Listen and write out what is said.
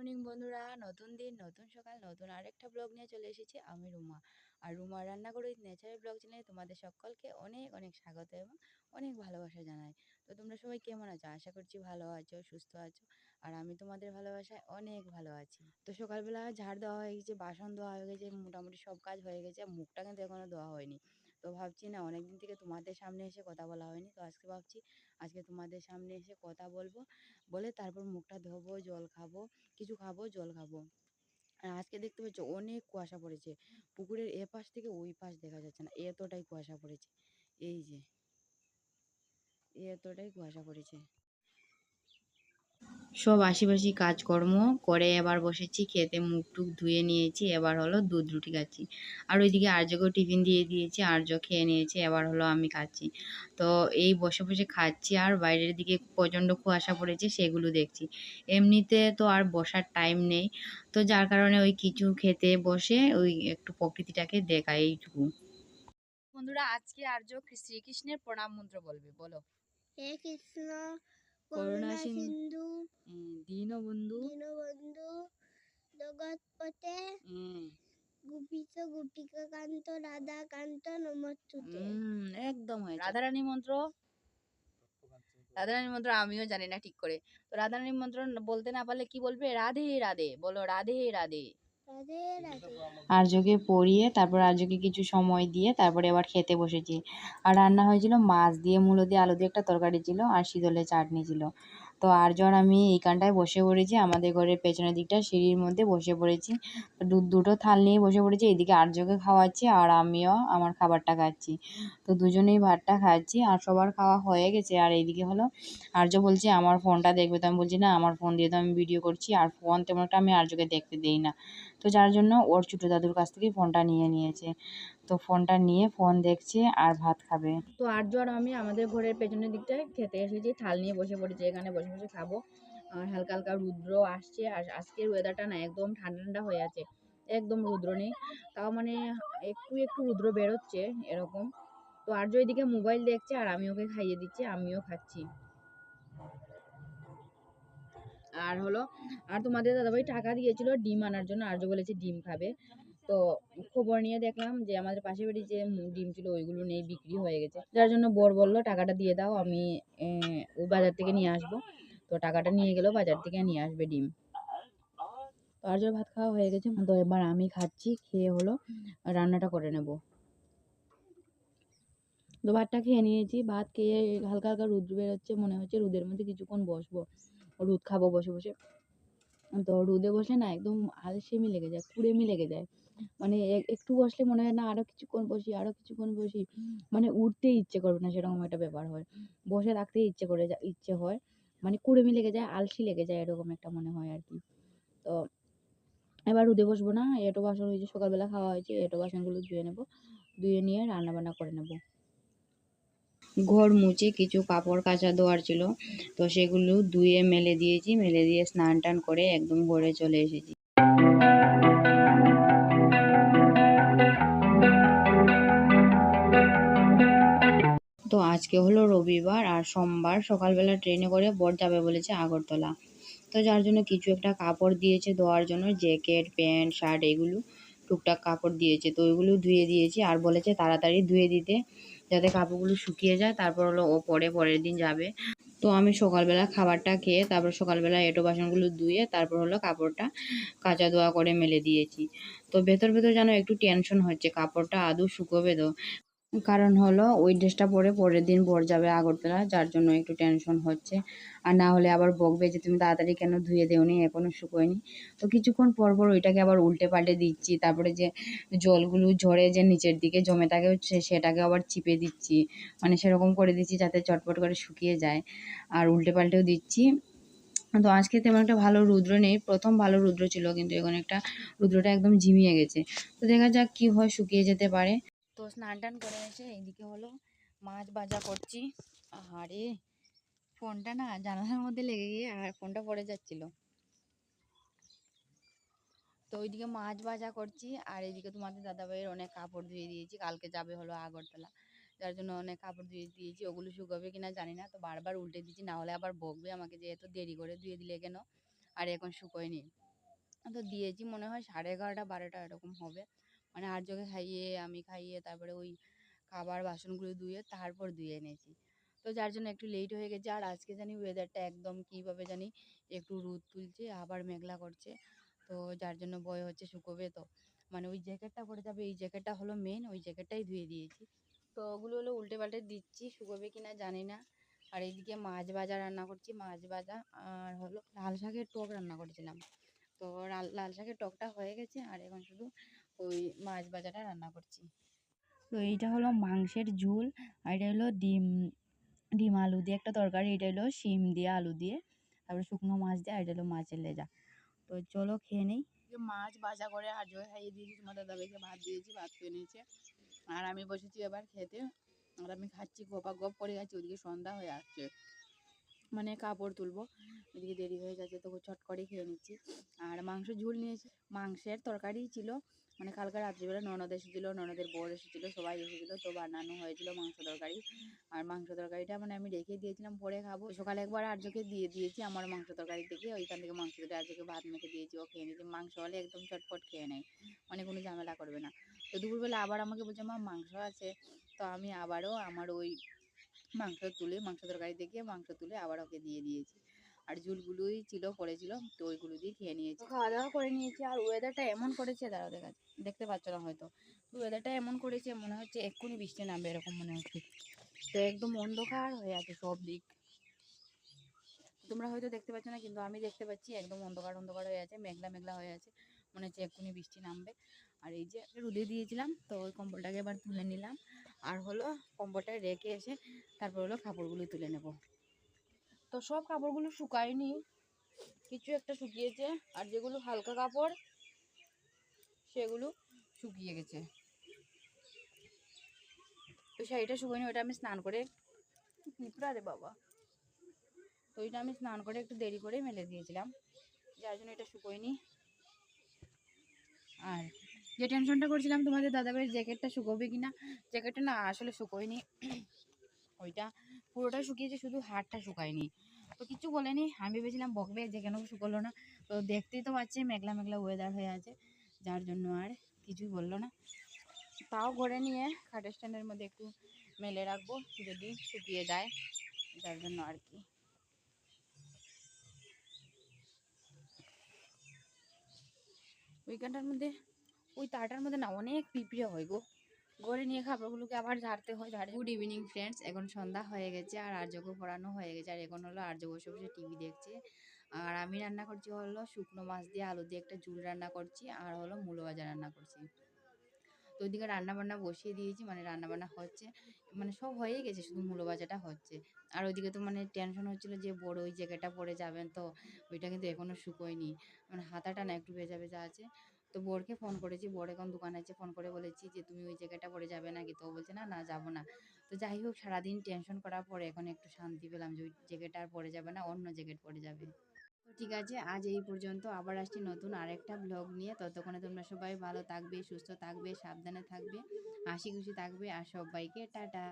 Morning বন্ধুরা। নতুন দিন, নতুন সকাল, নতুন আরেকটা ব্লগ নিয়ে চলে এসেছি আমি রুমা। আর রুমা রান্না করে নেচারের ব্লগ চ্যানেলে তোমাদের সকলকে অনেক অনেক স্বাগত এবং অনেক ভালোবাসা জানাই। তো তোমরা সবাই কেমন আছো? আশা করছি ভালো আছো, সুস্থ আছো। আর আমি তোমাদের ভালোবাসায় অনেক ভালো আছি। তো সকালবেলা ঝাড় দেওয়া হয়ে গেছে, বাসন ধোয়া হয়ে গেছে, মোটামুটি সব কাজ হয়ে গেছে মুখটা কিন্তু এখনও ধোয়া হয়নি। তো ভাবছি না অনেক দিন থেকে তোমাদের সামনে এসে কথা বলা হয়নি। তো আজকে ভাবছি, আজকে তোমাদের সামনে এসে কথা বলব। বলে তারপর মুখটা ধোবো, জল খাব, কিছু খাব, জল খাব। আর আজকে দেখতে পাচ্ছ অনেক কুয়াশা পড়েছে। পুকুরের এ পাশ থেকে ওই পাশ দেখা যাচ্ছে না। এতটাই কুয়াশা পড়েছে। এই যে, এতটাই কুয়াশা পড়েছে। সব আশিপাশি কাজকর্ম করে এবার বসেছি, খেতে মুখ টুক ধুয়ে নিয়েছি, এবার হলো দুধ রুটি খাচ্ছি। আর ওইদিকে আর্যকেও টিফিন দিয়ে দিয়েছি, আর্য খেয়ে নিয়েছে, এবার হলো আমি খাচ্ছি। তো এই বসে বসে খাচ্ছি আর বাইরের দিকে প্রচণ্ড কুয়াশা পড়েছে, সেগুলো দেখছি। এমনিতে তো আর বসার টাইম নেই। তো যার কারণে ওই কিছু খেতে বসে ওই একটু প্রকৃতিটাকে দেখা, এইটুকু। বন্ধুরা, আজকে আর্য শ্রীকৃষ্ণের প্রণাম মন্ত্র বলবে, বলো। হে কৃষ্ণ করুণা সিন্ধু, দীনবন্ধু দীনবন্ধু জগৎপতে গুপিত গোপিকা কান্ত রাধা কান্ত নমস্তুতে একদম হয়েছে রাধারানী মন্ত্র রাধারানী মন্ত্র আমিও জানি না ঠিক করে তো রাধারানী মন্ত্র বলতে না পারলে কি বলবে রাধে রাধে বলো রাধে রাধে রাধে রাধে আর্যকে পরিয়ে তারপর আর্যকে কিছু সময় দিয়ে তারপরে আবার খেতে বসেছি। আর রান্না হয়েছিল মাছ দিয়ে মূলো দিয়ে আলু দিয়ে একটা তরকারি ছিল আর শীতলের চাটনি ছিল। তো আর্য আর আমি এইখানটায় বসে পড়েছি আমাদের ঘরের পেছনের দিকটা সিঁড়ির মধ্যে বসে পড়েছি। তো দু- দুটো থাল নিয়ে বসে পড়েছি এদিকে আর্যকে খাওয়াচ্ছি আর আমিও আমার খাবারটা খাচ্ছি। তো দুজনেই ভাতটা খাচ্ছি আর সবার খাওয়া হয়ে গেছে। আর এইদিকে হলো আর্য বলছে আমার ফোনটা দেখবে। তো আমি বলছি না আমার ফোন দিয়ে তো আমি ভিডিও করছি আর ফোন তেমন একটা আমি আর্যকে দেখতে দিই না। তো যার জন্য ওর ছোটো দাদুর কাছ থেকে ফোনটা নিয়ে নিয়েছে। তো ফোনটা নিয়ে ফোন দেখছে আর ভাত খাবে। তো আর্য আর আমি আমাদের ঘরের পেছনের দিকটায় খেতে এসেছি, থাল নিয়ে বসে পড়েছি। এখানে বসে বসে খাব। আর হালকা হালকা রুদ্র আসছে আর আজকের ওয়েদারটা না একদম ঠান্ডা ঠান্ডা হয়ে আছে। একদম রুদ্র নেই। তাও মানে একটু একটু রুদ্র বেরোচ্ছে এরকম। তো আর্য এদিকে মোবাইল দেখছে আর আমি ওকে খাইয়ে দিচ্ছি, আমিও খাচ্ছি। আর হলো, আর তোমাদের দাদাভাই টাকা দিয়েছিল ডিম আনার জন্য আর্য বলেছে ডিম খাবে। তো খবর নিয়ে দেখলাম যে আমাদের পাশের বাড়ি যে ডিম ছিল ওইগুলো নেই, বিক্রি হয়ে গেছে। যার জন্য বর বলল, টাকাটা দিয়ে দাও, আমি ওই বাজার থেকে নিয়ে আসব। তো টাকাটা নিয়ে গেলেও বাজার থেকে নিয়ে আসবে ডিম। তো আর্য ভাত খাওয়া হয়ে গেছে। তো এবার আমি খাচ্ছি, খেয়ে হলো, রান্নাটা করে নেব। তো ভাতটা খেয়ে নিয়েছি। ভাত খেয়ে হালকা হালকা রোদ বেরোচ্ছে, মনে হচ্ছে রোদের মধ্যে কিছুক্ষণ বসবো। রোদ খাব বসে বসে। তো রোদে বসে না একদম আলসেমি লেগে যায় কুড়েমি লেগে যায়। মানে একটু বসলে মনে হয় না আরও কিছুক্ষণ বসি, আরও কিছুক্ষণ বসি। মানে উঠতেই ইচ্ছে করবে না সেরকম একটা ব্যাপার হয়। বসে থাকতে ইচ্ছে করে ইচ্ছে হয়। মানে কুড়েমি লেগে যায়, আলসি লেগে যায় এরকম একটা মনে হয় আর কি। তো এবার রোদে বসবো না, এটো বাসন হয়েছে সকালবেলা খাওয়া হয়েছে, এটো বাসনগুলো ধুয়ে নেব, ধুয়ে নিয়ে রান্না বান্না করে নেব। ঘর মুছে কিছু কাপড় কাচা দেওয়ার ছিল। তো সেগুলো ধুয়ে মেলে দিয়েছি, মেলে দিয়ে স্নান টান করে একদম ঘরে চলে এসেছি। তো আজকে হলো রবিবার আর সোমবার সকালবেলা ট্রেনে করে বর যাবে বলেছে আগরতলা। তো যার জন্য কিছু একটা কাপড় দিয়েছে ধোয়ার জন্য, জ্যাকেট, প্যান্ট, শার্ট, এগুলো টুকটাক কাপড় দিয়েছে। তো ওইগুলো ধুয়ে দিয়েছি আর বলেছে তাড়াতাড়ি ধুয়ে দিতে। যাতে কাপড়গুলো শুকিয়ে যায়, তারপর হলো ও পরে পরের দিন যাবে। তো আমি সকালবেলা খাবারটা খেয়ে, তারপর সকালবেলা এঁটো বাসনগুলো ধুয়ে, তারপর হলো কাপড়টা কাঁচা ধোয়া করে মেলে দিয়েছি। তো ভেতর ভেতর যেন একটু টেনশন হচ্ছে, কাপড়টা আদৌ শুকোবে তো। কারণ হলো ওই ড্রেসটা পরে পরের দিন বর যাবে আগরতলা, যার জন্য একটু টেনশন হচ্ছে। আর না হলে আবার বকবে যে তুমি তাড়াতাড়ি কেন ধুয়ে দেওনি, এখনও শুকোয়নি। তো কিছুক্ষণ পর পর ওইটাকে আবার উল্টে পাল্টে দিচ্ছি। তারপরে যে জলগুলো ঝরে যে নিচের দিকে জমে থাকে সেটাকে আবার চিপে দিচ্ছি। মানে সেরকম করে দিচ্ছি যাতে চটপট করে শুকিয়ে যায়। আর উল্টে পাল্টেও দিচ্ছি। তো আজকে তেমন একটা ভালো রুদ্র নেই। প্রথম ভালো রুদ্র ছিল, কিন্তু এখন একটা রুদ্রটা একদম ঝিমিয়ে গেছে। তো দেখা যাক কি হয়, শুকিয়ে যেতে পারে। তো স্নান টান করে এসে এইদিকে হলো মাছ ভাজা করছি। আরে ফোনটা না জানালার মধ্যে লেগে গিয়ে আর ফোনটা পড়ে যাচ্ছিল। তো ওইদিকে মাছ ভাজা করছি আর এইদিকে তোমাদের দাদাভাইয়ের অনেক কাপড় ধুয়ে দিয়েছি। কালকে যাবে হলো আগরতলা। যার জন্য অনেক কাপড় ধুয়ে দিয়েছি। ওগুলো শুকাবে কিনা জানি না। তো বারবার উল্টে দিচ্ছি, না হলে আবার বকবে। আমাকে যে এত দেরি করে ধুয়ে দিলে কেন? আর এখন শুকোয়নি। তো দিয়েছি, মনে হয় সাড়ে এগারোটা, বারোটা এরকম হবে। মানে আর্যকে খাইয়ে, আমি খাইয়ে, তারপরে ওই খাবার বাসনগুলো ধুয়ে তারপর ধুয়ে এনেছি। তো যার জন্য একটু লেট হয়ে গেছে, আর আজকে জানি ওয়েদারটা একদম কীভাবে জানি একটু রোদ তুলছে, আবার মেঘলা করছে। তো যার জন্য ভয় হচ্ছে শুকোবে তো। মানে ওই জ্যাকেটটা পরে যাবে, এই জ্যাকেটটা হলো মেন ওই জ্যাকেটটাই ধুয়ে দিয়েছি। তো ওগুলো হলো উল্টে পাল্টে দিচ্ছি, শুকোবে কি না জানি না। আর এইদিকে মাছ ভাজা রান্না করছি, মাছ ভাজা আর হলো লাল শাকের টক রান্না করেছিলাম। তো লাল- লাল শাকের টকটা হয়ে গেছে, আর এখন শুধু ওই মাছ ভাজাটা রান্না করছি। তো এইটা হলো মাংসের ঝোল আর এটা হলো ডিম ডিম আলু দিয়ে একটা তরকারি এটা হলো শিম দিয়ে আলু দিয়ে তারপরে শুকনো মাছ দিয়ে আর এটা হলো মাছের লেজা। তো চলো খেয়ে নেই। মাছ ভাজা করে আর জয় খাইয়ে দিয়েছি তোমার দাদাভাইকে ভাত দিয়েছি ভাত খেয়ে নিয়েছে। আর আমি বসেছি এবার খেতে আর আমি খাচ্ছি গপা গপ করে খাচ্ছি ওদিকে সন্ধ্যা হয়ে আসছে। মানে কাপড় তুলবো। এদিকে দেরি হয়ে যাচ্ছে তো চট করে খেয়ে নিচ্ছি। আর মাংস ঝোল নিয়েছি, মাংসের তরকারি ছিল মানে কালকে রাত্রিবেলা ননদ এসেছিল, ননদের বর এসেছিল, সবাই এসেছিল, তো বানানো হয়েছিল মাংস তরকারি। আর মাংস তরকারিটা মানে আমি রেখে দিয়েছিলাম, পরে খাব। সকালে একবার আর্যকে দিয়ে দিয়েছি, আমার মাংস তরকারি থেকে, ওইখান থেকে মাংস দিয়ে আর্যকে ভাত মেখে দিয়েছি, ও খেয়ে নিয়েছি। মাংস হলে একদম চটপট খেয়ে নেয় মানে কোনো ঝামেলা করবে না। তো দুপুরবেলা আবার আমাকে বলছে, মা, মাংস আছে। তো আমি আবারও আমার ওই মাংস তুলে, মাংস তরকারি থেকে মাংস তুলে আবার ওকে দিয়ে দিয়েছি। আর ঝুলগুলোই ছিল পড়েছিল তো ওইগুলো দিয়ে খেয়ে নিয়েছি। খাওয়া দাওয়া করে নিয়েছি, আর ওয়েদারটা এমন করেছে, দাঁড়াও দেখা দেখতে পাচ্ছ না হয়তো। ওয়েদারটা এমন করেছে, মনে হচ্ছে এক্ষুনি বৃষ্টি নামবে, এরকম মনে হচ্ছে। তো একদম অন্ধকার হয়ে আছে সব দিক। তোমরা হয়তো দেখতে পাচ্ছ না, কিন্তু আমি দেখতে পাচ্ছি একদম অন্ধকার অন্ধকার হয়ে আছে, মেঘলা মেঘলা হয়ে আছে। মনে হচ্ছে এক্ষুনি বৃষ্টি নামবে। আর এই যে রুদে দিয়েছিলাম, তো ওই কম্বলটাকে এবার তুলে নিলাম। আর হলো কম্বলটা রেখে এসে তারপর হলো কাপড়গুলো তুলে নেব। তো সব কাপড়গুলো শুকায়নি। কিছু একটা শুকিয়েছে, আর যেগুলো হালকা কাপড়, সেগুলো শুকিয়ে গেছে। তো শাড়িটা শুকায়নি ওটা আমি স্নান করে পিঁপড়া রে বাবা। তো ওইটা আমি স্নান করে একটু দেরি করে মেলে দিয়েছিলাম, যার জন্য এটা শুকোয়নি। আর যে টেনশনটা করছিলাম, তোমাদের দাদাভাইয়ের জ্যাকেটটা শুকোবে কি না জ্যাকেটটা না, আসলে শুকোয়নি। ওইটা পুরোটা শুকিয়েছে, শুধু হাড়টা শুকায়নি। তো কিছু বলেনি, আমি ভেবেছিলাম বকবে যে কেন শুকোলো না। তো দেখতেই তো পাচ্ছি মেঘলা মেঘলা ওয়েদার হয়ে আছে, যার জন্য আর কিছুই বলল না। তাও ঘরে নিয়ে খাটের স্ট্যান্ডের মধ্যে একটু মেলে রাখব, যদি শুকিয়ে যায়, যার জন্য আর কি। ওইখানটার মধ্যে, ওই তারটার মধ্যে না অনেক পিঁপড়ে হয় গো। ঘরে নিয়ে খাবারগুলোকে আবার ঝাড়তে হয়, ঝাড়ে। গুড ইভিনিং ফ্রেন্ডস এখন সন্ধ্যা হয়ে গেছে আর আর্যকে পড়ানো হয়ে গেছে। আর এখন হলো আর্য বসে বসে টিভি দেখছে। আর আমি রান্না করছি হলো শুকনো মাছ দিয়ে, আলু দিয়ে একটা ঝুল রান্না করছি আর হলো মূলো ভাজা রান্না করছি। তো ওইদিকে রান্না বান্না বসিয়ে দিয়েছি মানে রান্না বান্না হচ্ছে। মানে সব হয়েই গেছে, শুধু মূলো ভাজাটা হচ্ছে। আর ওইদিকে তো মানে টেনশন হচ্ছিল যে বড় ওই জায়গাটা পরে যাবেন তো, ওইটা কিন্তু এখনও শুকোয়নি। মানে হাতাটা না একটু ভেজা ভেজা আছে। তো বোরকে ফোন করেছি, বোর এখন দোকানে আছে, ফোন করে বলেছি যে, তুমি ওই জায়গাটা পরে যাবে নাকি? তো বলছে, না না, যাব না। তো যাই হোক, সারাদিন টেনশন করার পরে এখন একটু শান্তি পেলাম যে, ওই জায়গাটা আর পরে যাবে না, অন্য জায়গায় পরে যাবে। তো ঠিক আছে, আজ এই পর্যন্ত, আবার আসছি নতুন আরেকটা ব্লগ নিয়ে। ততক্ষণে তোমরা সবাই ভালো থাকবে, সুস্থ থাকবে, সাবধানে থাকবে, হাসি খুশি থাকবে, আর সবাইকে টাটা।